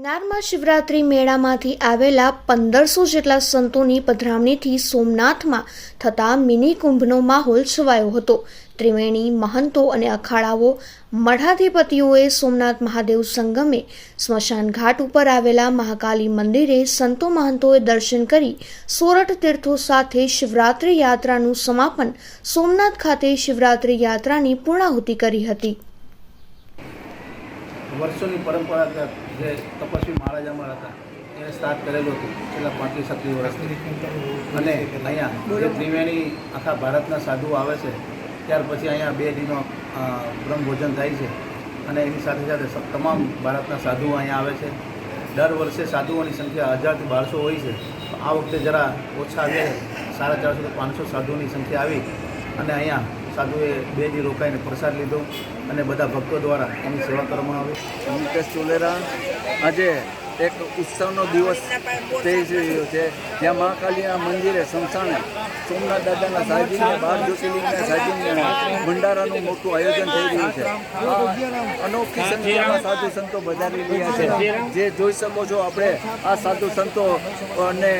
ગિરનારમાં શિવરાત્રી મેળામાંથી આવેલા પંદરસો જેટલા સંતોની પધરામણીથી સોમનાથમાં થતા મિની કુંભનો માહોલ છવાયો હતો. ત્રિવેણી, મહંતો અને અખાડાઓ મઠાધિપતિઓએ સોમનાથ મહાદેવ સંગમે સ્મશાન ઘાટ ઉપર આવેલા મહાકાલી મંદિરે સંતો મહંતોએ દર્શન કરી સોરઠ તીર્થો સાથે શિવરાત્રી યાત્રાનું સમાપન સોમનાથ ખાતે શિવરાત્રી યાત્રાની પૂર્ણાહુતિ કરી હતી. વર્ષોની પરંપરા જે તપસ્વી મહારાજ અમારા હતા, એને સ્ટાર્ટ કરેલું હતું છેલ્લા પાંત્રીસ છત્રીસ વર્ષથી. અને અહીંયા જે ત્રિવેણી આખા ભારતના સાધુઓ આવે છે, ત્યાર પછી અહીંયા બે દિનો બ્રહ્મભોજન થાય છે. અને એની સાથે સાથે તમામ ભારતના સાધુઓ અહીંયા આવે છે. દર વર્ષે સાધુઓની સંખ્યા હજારથી બારસો હોય છે. આ વખતે જરા ઓછા આવ્યા સાડા ચારસોથી પાંચસો સાધુઓની સંખ્યા આવી. અને અહીંયા સાધુએ બે દી રોકાઈને પ્રસાદ લીધો અને બધા ભક્તો દ્વારા એની સેવા કરવામાં આવી. મુકેશ ચોલેરા, આજે એક ઉત્સવનો દિવસ થઈ રહ્યો છે. જ્યાં મહાકાલીના મંદિરે સમસાણે સોમનાથ દાદાના સાજીને બાર જ્યોતિર્લિંગના સાજીને ભંડારાનું મોટું આયોજન થઈ રહ્યું છે. અનોખી સંખ્યામાં સાધુ સંતો વધારી રહ્યા છે. જે જોઈ શકો છો આપણે, આ સાધુ સંતો અને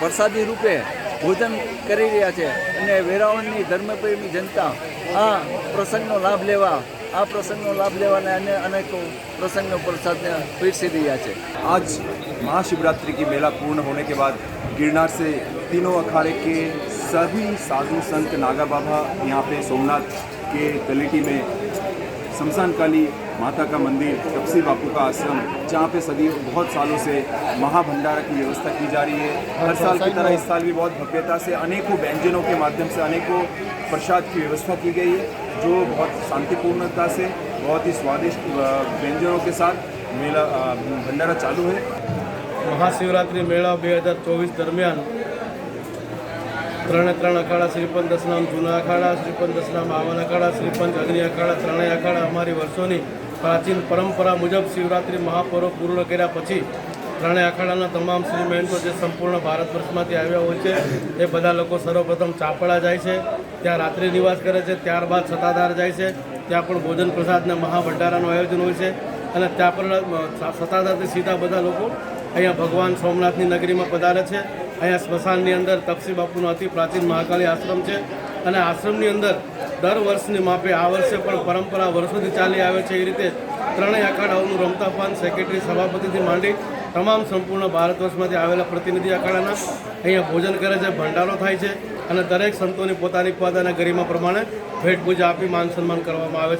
પ્રસાદી રૂપે ભોજન કરી રહ્યા છે અને વેરાવળની ધર્મપ્રેમી જનતા આ પ્રસંગનો લાભ લેવા આ પ્રસંગનો લાભ લેવાના અને અનેકો પ્રસંગનો પ્રસાદને પીરસી રહ્યા છે आज महाशिवरात्रि की मेला पूर्ण होने के बाद गिरनार से तीनों अखाड़े के सभी साधु संत नागा बाबा यहाँ पे सोमनाथ के तलेटी में शमशान काली माता का मंदिर तपसी बापू का आश्रम जहाँ पे सदी बहुत सालों से महाभंडारा की व्यवस्था की जा रही है हर साल की तरह इस साल भी बहुत भव्यता से अनेकों व्यंजनों के माध्यम से अनेकों प्रसाद की व्यवस्था की गई है जो बहुत शांतिपूर्णता से बहुत ही स्वादिष्ट अ, व्यंजनों के साथ मेला अ, भंडारा चालू है મહાશિવરાત્રિ મેળા બે હજાર ચોવીસ દરમિયાન ત્રણે ત્રણ અખાડા શ્રીપંત દસનામ, જૂના અખાડા શ્રીપંત દસનામ, આવન અખાડા શ્રીપંચ અગ્નિ અખાડા, ત્રણેય અખાડા અમારી વર્ષોની પ્રાચીન પરંપરા મુજબ શિવરાત્રિ મહાપર્વ પૂર્ણ કર્યા પછી ત્રણેય અખાડાના તમામ શ્રીમહેન્તો જે સંપૂર્ણ ભારત વર્ષમાંથી આવ્યા હોય છે, એ બધા લોકો સર્વપ્રથમ ચાપડા જાય છે, ત્યાં રાત્રિ નિવાસ કરે છે, ત્યારબાદ સત્તાધાર જાય છે, ત્યાં પણ ભોજન પ્રસાદના મહાભંડારાનું આયોજન હોય છે અને ત્યાં પણ સતાધારથી સીધા બધા લોકો અહીંયા ભગવાન સોમનાથની નગરીમાં પધારે છે. અહીંયા સ્મશાનની અંદર તપસી બાપુનો અતિ પ્રાચીન મહાકાળી આશ્રમ છે અને આશ્રમની અંદર દર વર્ષની માપે આ વર્ષે પણ પરંપરા વર્ષોથી ચાલી આવે છે. એ રીતે ત્રણેય અખાડાઓનું રમતાપાન સેક્રેટરી સભાપતિથી માંડી તમામ સંપૂર્ણ ભારત વર્ષમાંથી આવેલા પ્રતિનિધિ અખાડાના અહીંયા ભોજન કરે છે, ભંડારો થાય છે અને દરેક સંતોની પોતાની પોતાના ગરિમા પ્રમાણે ભેટ પૂજા આપી માન સન્માન કરવામાં આવે છે.